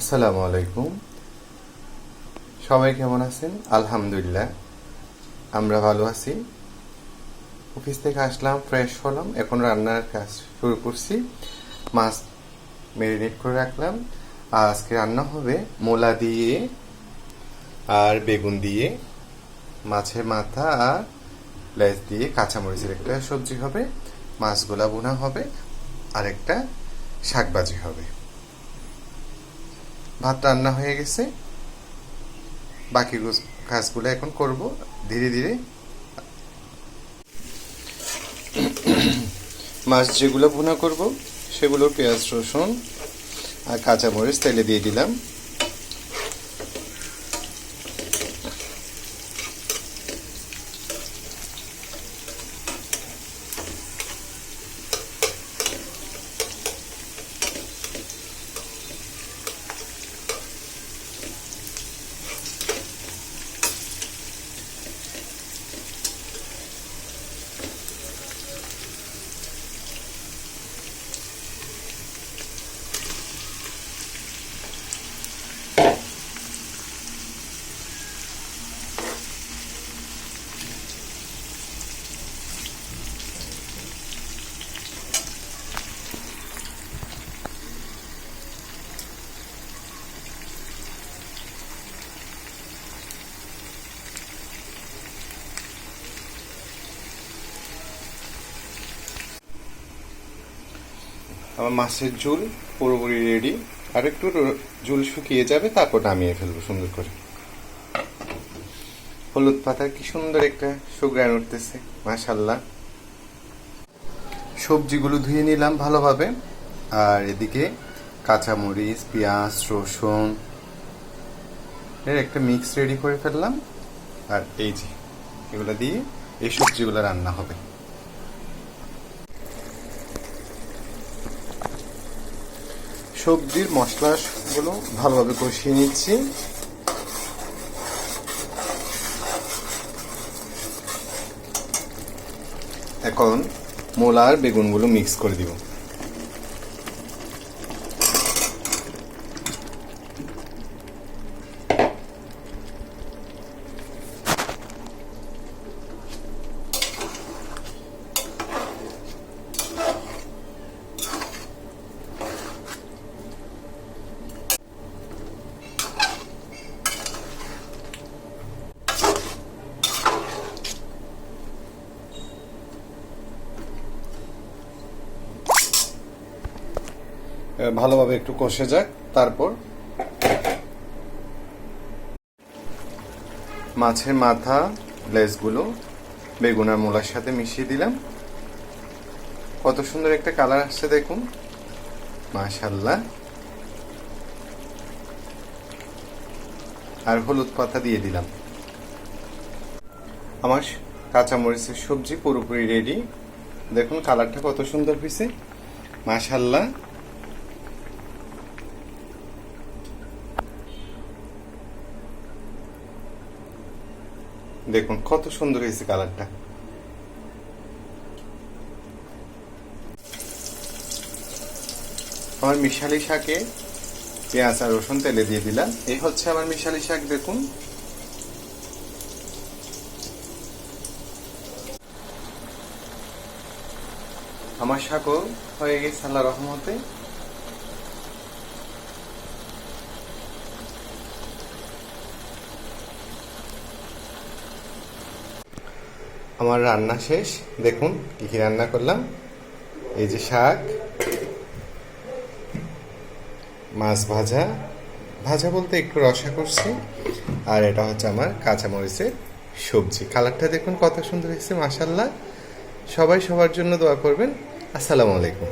আসসালামু আলাইকুম। সবাই কেমন আছেন? আলহামদুলিল্লাহ, আমরা ভালো আছি। অফিস থেকে আসলাম ফ্রেশ হলাম, এখন রান্নার কাজ শুরু করছি। মাছ ম্যারিনেট করে রাখলাম। আজকে রান্না হবে মোলা দিয়ে আর বেগুন দিয়ে। মাছের মাথা আর লেজ দিয়ে কাঁচামরিচের একটা সবজি হবে। মাছগুলা বোনা হবে আর একটা শাকবাজি হবে। ভাত রান্না হয়ে গেছে। বাকি কাজগুলো এখন করব ধীরে ধীরে। মাছ যেগুলো ভুনা করব, সেগুলো পেঁয়াজ, রসুন আর কাঁচা কাঁচামরিচ তেলে দিয়ে দিলাম। আমার মাছের ঝোল, পুরোপুরি রেডি আর একটু ঝোল শুকিয়ে যাবে, তারপর নামিয়ে ফেলব সুন্দর করে। হলুদ পাতার কি সুন্দর একটা সুগ্রান উঠতেছে মাশাল্লাহ সবজিগুলো ধুয়ে নিলাম ভালোভাবে। আর এদিকে কাঁচামরিচ, পেঁয়াজ, রসুন, এর একটা মিক্স রেডি করে ফেললাম। আর এই যে, এগুলো দিয়ে এই সবজিগুলো রান্না হবে। সবজির মশলাগুলো ভালোভাবে কষিয়ে নিচ্ছি। এখন মোলা আর বেগুনগুলো মিক্স করে দিব। ভালোভাবে একটু কষে যাক, তারপর মাছের মাথা, লেজগুলো বেগুন আর মূলার সাথে মিশিয়ে দিলাম। কত সুন্দর একটা কালার আসছে দেখুন। মাশাল্লাহ আর হলুদ পাতা দিয়ে দিলাম। আমার কাঁচামরিচের সবজি পুরোপুরি রেডি দেখুন, কালারটা কত সুন্দর হয়েছে। মাশাল্লাহ দেখুন, কত সুন্দর হয়েছে কালারটা আমার মিশালি শাকে পেঁয়াজ আর রসুন তেলে দিয়ে দিলাম। এই হচ্ছে আমার মিশালি শাক, দেখুন। আমার শাকও হয়ে গেছে আল্লাহ রহমতে। আমার রান্না শেষ। দেখুন কি কি রান্না করলাম। এই যে শাক, মাছ ভাজা। ভাজা বলতে একটু রসা করছি। আর এটা হচ্ছে আমার কাঁচামরিচের সবজি। কালারটা দেখুন কত সুন্দর হয়েছে মাসাল্লাহ সবাই সবার জন্য দোয়া করবেন। আসসালামু আলাইকুম।